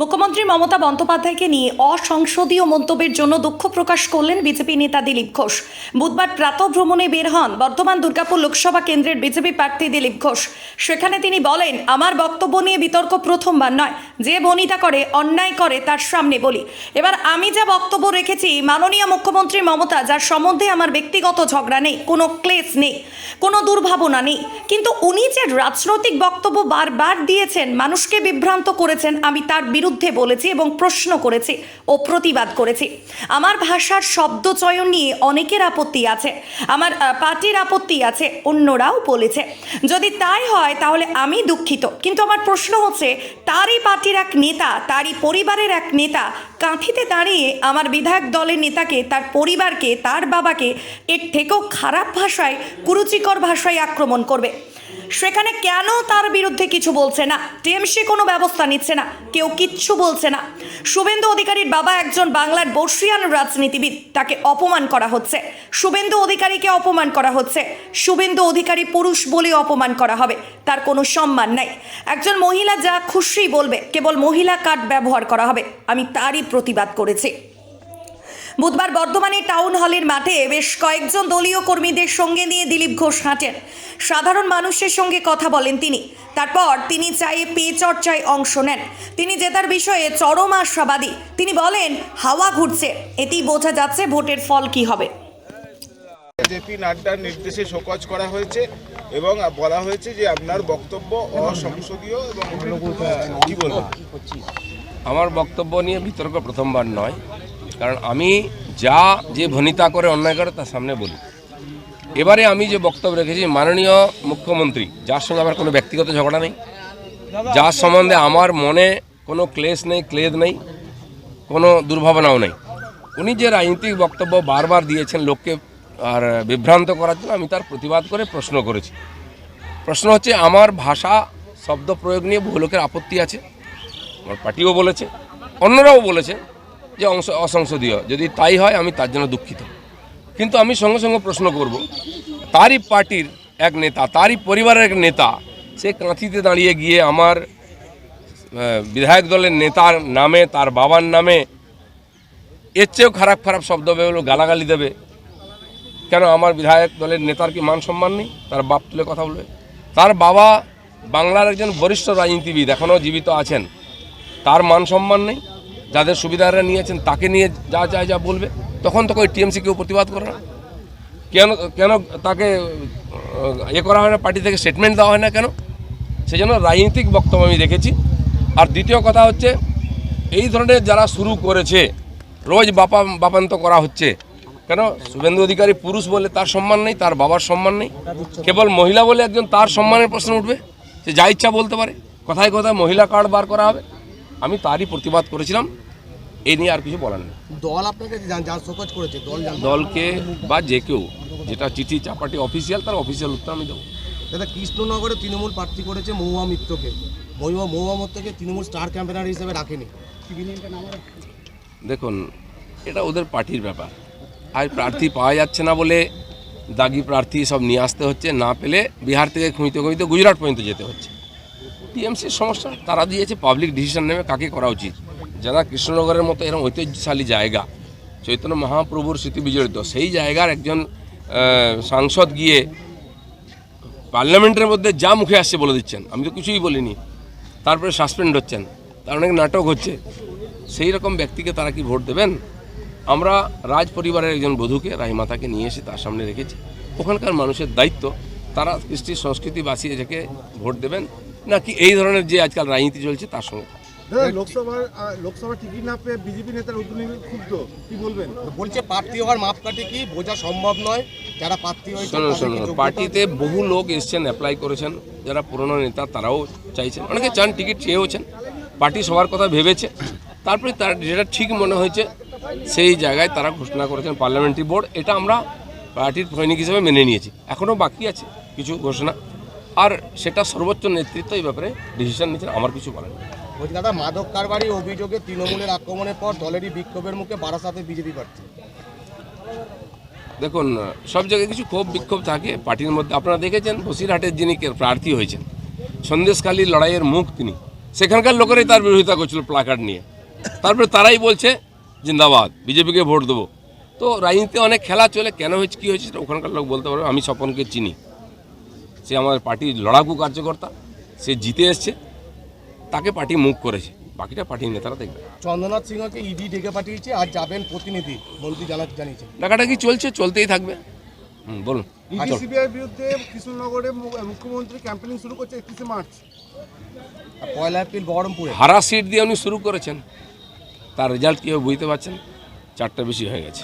মুখ্যমন্ত্রী মমতা বন্দ্যোপাধ্যায়কে নিয়ে অসংসদীয় মন্তব্যের জন্য দুঃখ প্রকাশ করলেন বিজেপি নেতা দিলীপ ঘোষ। বুধবার প্রাতঃ ভ্রমণে বের হন বর্ধমান দুর্গাপুর লোকসভা কেন্দ্রের বিজেপি প্রার্থী দিলীপ ঘোষ। সেখানে তিনি বলেন, আমার বক্তব্য নিয়ে বিতর্ক প্রথমবার নয়। যে বনিতা করে, অন্যায় করে, তার সামনে বলি। এবার আমি যা বক্তব্য রেখেছি, মাননীয় মুখ্যমন্ত্রী মমতা, যার সম্বন্ধে আমার ব্যক্তিগত ঝগড়া নেই, কোনো ক্লেশ নেই, কোনো দুর্ভাবনা নেই। কিন্তু উনি যে রাজনৈতিক বক্তব্য বারবার দিয়েছেন, মানুষকে বিভ্রান্ত করেছেন, আমি তার বিরুদ্ধে বলেছি এবং প্রশ্ন করেছি ও প্রতিবাদ করেছি। আমার ভাষার শব্দচয়ন নিয়ে অনেকের আপত্তি আছে। আমার পার্টির আপত্তি আছে, অন্যরাও বলেছে। যদি তাই হয়, তাহলে আমি দুঃখিত। কিন্তু আমার প্রশ্ন হচ্ছে, তারই পার্টির এক নেতা, তারই পরিবারের এক নেতা কাঁথিতে দাঁড়িয়ে আমার বিধায়ক দলের নেতাকে, তার পরিবারকে, তার বাবাকে এর থেকেও খারাপ ভাষায়, কুরুচিকর ভাষায় আক্রমণ করবে। সেখানে কেন তার বিরুদ্ধে কিছু বলছে না? টিএমসি কোনো ব্যবস্থা নিচ্ছে না। কেউ কিচ্ছু বলছে না। শুভেন্দু অধিকারীর বাবা একজন বাংলার বর্ষিয়ান রাজনীতিবিদ। তাকে অপমান করা হচ্ছে। শুভেন্দু অধিকারীকে অপমান করা হচ্ছে। শুভেন্দু অধিকারী পুরুষ বলে অপমান করা হবে। তার কোনো সম্মান নাই। একজন মহিলা যা খুশি বলবে, কেবল মহিলা কার্ড ব্যবহার করা হবে। আমি তারই প্রতিবাদ করেছি। বুধবার বর্ধমানের টাউন হলের মাঠে বেশ কয়েকজন দলীয় কর্মীদের সঙ্গে নিয়ে দিলীপ ঘোষ হাঁটেন। সাধারণ মানুষের সঙ্গে কথা বলেন তিনি। তারপর তিনি চায়ে পে চর্চায় অংশ নেন। তিনি জেতার বিষয়ে চরম আশাবাদী। তিনি বলেন হাওয়া ঘুরছে। এতেই বোঝা যাচ্ছে ভোটের ফল কি হবে। জেপি নাড্ডার নির্দেশে শোকজ করা হয়েছে এবং বলা হয়েছে যে আপনার বক্তব্য অসংসদীয় এবং কি বলব? আমার বক্তব্য নিয়ে বিতর্ক প্রথমবার নয়। কারণ আমি যা যে ভনিতা করে অন্যায় করে তার সামনে বলি। এবারে আমি যে বক্তব্য রেখেছি, মাননীয় মুখ্যমন্ত্রী, যার সঙ্গে আমার কোনো ব্যক্তিগত ঝগড়া নেই। যার সম্বন্ধে আমার মনে কোনো ক্লেশ নেই, ক্লেদ নেই, কোনো দুর্ভাবনাও নেই। উনি যে রাজনৈতিক বক্তব্য বারবার দিয়েছেন লোককে আর বিভ্রান্ত করার জন্য, আমি তার প্রতিবাদ করে প্রশ্ন করেছি। প্রশ্ন হচ্ছে, আমার ভাষা শব্দ প্রয়োগ নিয়ে বহু লোকের আপত্তি আছে। আমার পার্টিও বলেছে, অন্যরাও বলেছে। যে অংশ অসংসদীয়। যদি তাই হয়, আমি তার জন্য দুঃখিত। কিন্তু আমি সঙ্গে সঙ্গে প্রশ্ন করব, তারই পার্টির এক নেতা, তারই পরিবারের এক নেতা, সে কাঁথিতে দাঁড়িয়ে গিয়ে আমার বিধায়ক দলের নেতার নামে, তার বাবার নামে, এর চেয়েও খারাপ খারাপ শব্দ বেরোলো গালাগালি দেবে। কেন আমার বিধায়ক দলের নেতার কি মান সম্মান নেই? তার বাপ তুলে কথা বলবে। তার বাবা বাংলার একজন বরিষ্ঠ রাজনীতিবিদ, এখনও জীবিত আছেন। তার মান সম্মান নেই। যাদের সুবিধারা নিয়েছেন, তাকে নিয়ে যা চায় যা বলবে। তখন তো ওই টিএমসি কেউ প্রতিবাদ করে না। কেন কেন তাকে এ করা হয় না, পার্টি থেকে স্টেটমেন্ট দেওয়া হয় না কেন? সেই জন্য রাজনৈতিক বক্তব্য আমি দেখেছি আর দ্বিতীয় কথা হচ্ছে, এই ধরনের যারা শুরু করেছে, রোজ বাপা, বাপান্ত করা হচ্ছে, কেন? শুভেন্দু অধিকারী পুরুষ বলে তার সম্মান নেই, তার বাবার সম্মান নেই। কেবল মহিলা বলে একজন তার সম্মানের প্রশ্ন উঠবে, সে যা ইচ্ছা বলতে পারে। কথায় কথায় মহিলা কার্ড বার করা হবে। আমি তারই প্রতিবাদ করেছিলাম এই নিয়ে আর কিছু বলার নেই। দল আপনাকে শোকজ করেছে দল দলকে বা যে কেউ যেটা চিঠি চাপাটি অফিসিয়াল তার অফিসিয়াল উত্তর আমি দেবো। দাদা কৃষ্ণনগরে তৃণমূল প্রার্থী করেছে মহুয়া মিত্রকে। মহুয়া মহুয়া মিত্রকে তৃণমূল স্টার ক্যাম্পেনার হিসেবে রাখেনি। দেখুন এটা ওদের পার্টির ব্যাপার। আর প্রার্থী পাওয়া যাচ্ছে না বলে দাগি প্রার্থী সব নিয়ে আসতে হচ্ছে না পেলে বিহার থেকে খুঁজতে খুঁজতে গুজরাট পর্যন্ত যেতে হচ্ছে। টিএমসির সমস্যা, তারা দিয়েছে পাবলিক ডিসিশন নেবে কাকে করা উচিত। যারা কৃষ্ণনগরের মতো এরকম ঐতিহ্যশালী জায়গা, চৈতন্য মহাপ্রভুর স্মৃতি বিজড়িত, সেই জায়গার একজন সাংসদ গিয়ে পার্লামেন্টের মধ্যে যা মুখে আসছে বলে দিচ্ছেন। আমি তো কিছুই বলিনি। তারপরে সাসপেন্ড হচ্ছেন। তার অনেক নাটক হচ্ছে। সেই রকম ব্যক্তিকে তারা কি ভোট দেবেন? আমরা রাজ পরিবারের একজন বধূকে রাইমাতাকে নিয়ে এসে তার সামনে রেখেছি। ওখানকার মানুষের দায়িত্ব, তারা কৃষ্টি সংস্কৃতি বাঁচিয়ে রেখে ভোট দেবেন। নাকি এই ধরনের যে আজকাল রাজনীতি চলছে তার সঙ্গে লোকসভার আহ, লোকসভা টিকিট না পেয়ে বিজেপি নেতার উদ্যোগ ক্ষুব্ধ কি বলবেন? বলছে প্রার্থী হওয়ার মাপকাঠি কি? বোঝা সম্ভব নয়। যারা প্রার্থী হয়েছে শোনো শোনো পার্টিতে বহু লোক এসছেন অ্যাপ্লাই করেছেন। যারা পুরনো নেতা তারাও চাইছেন। অনেকে চান টিকিট চেয়েওছেন। পার্টি সবার কথা ভেবেছে। তারপরে তার যেটা ঠিক মনে হয়েছে সেই জায়গায় তারা ঘোষণা করেছেন পার্লামেন্টারি বোর্ড। এটা আমরা পার্টির সৈনিক হিসেবে মেনে নিয়েছি। এখনও বাকি আছে কিছু ঘোষণা। আর সেটা সর্বোচ্চ নেতৃত্ব এই ব্যাপারে ডিসিশন নিচ্ছেন আমার কিছু বলার নেই। বলছি দাদা মাদক কারবারি অভিযোগে তৃণমূলের আক্রমণের পর দলেরই বিক্ষোভের মুখে বারাসাতে বিজেপি প্রার্থী। দেখুন সব জায়গায় কিছু ক্ষোভ বিক্ষোভ থাকে পার্টির মধ্যে। আপনারা দেখেছেন বসিরহাটের যিনি প্রার্থী হয়েছেন সন্দেশখালীর লড়াইয়ের মুখ তিনি। সেখানকার লোকেরাই তার বিরোধিতা করছিল প্লাকার্ড নিয়ে। তারপরে তারাই বলছে জিন্দাবাদ বিজেপিকে ভোট দেবো। তো রাজনীতিতে অনেক খেলা চলে কেন হয়েছে কী হয়েছে ওখানকার লোক বলতে পারবে আমি স্বপনকে চিনি। সে আমাদের পার্টির লড়াকু কার্যকর্তা সে জিতে এসছে তাকে পার্টি মুখ করেছে বাকিটা পার্টির নেতারা দেখবে। চন্দ্রনাথ সিংহকে ইডি ডেকে পাঠিয়েছে আর যাবেন প্রতিনিধি মন্ত্রী জানা জানিয়েছে ডাকাটাকি চলছে চলতেই থাকবে। হুম বলুন। ইডি বিরুদ্ধে কৃষ্ণনগরে মুখ্যমন্ত্রী ক্যাম্পেনিং শুরু করছে একত্রিশে মার্চ। পয়লা এপ্রিল বহরমপুরে। হারা সিট দিয়ে উনি শুরু করেছেন। তার রেজাল্ট কীভাবে বুঝতে পারছেন? চারটা বেশি হয়ে গেছে।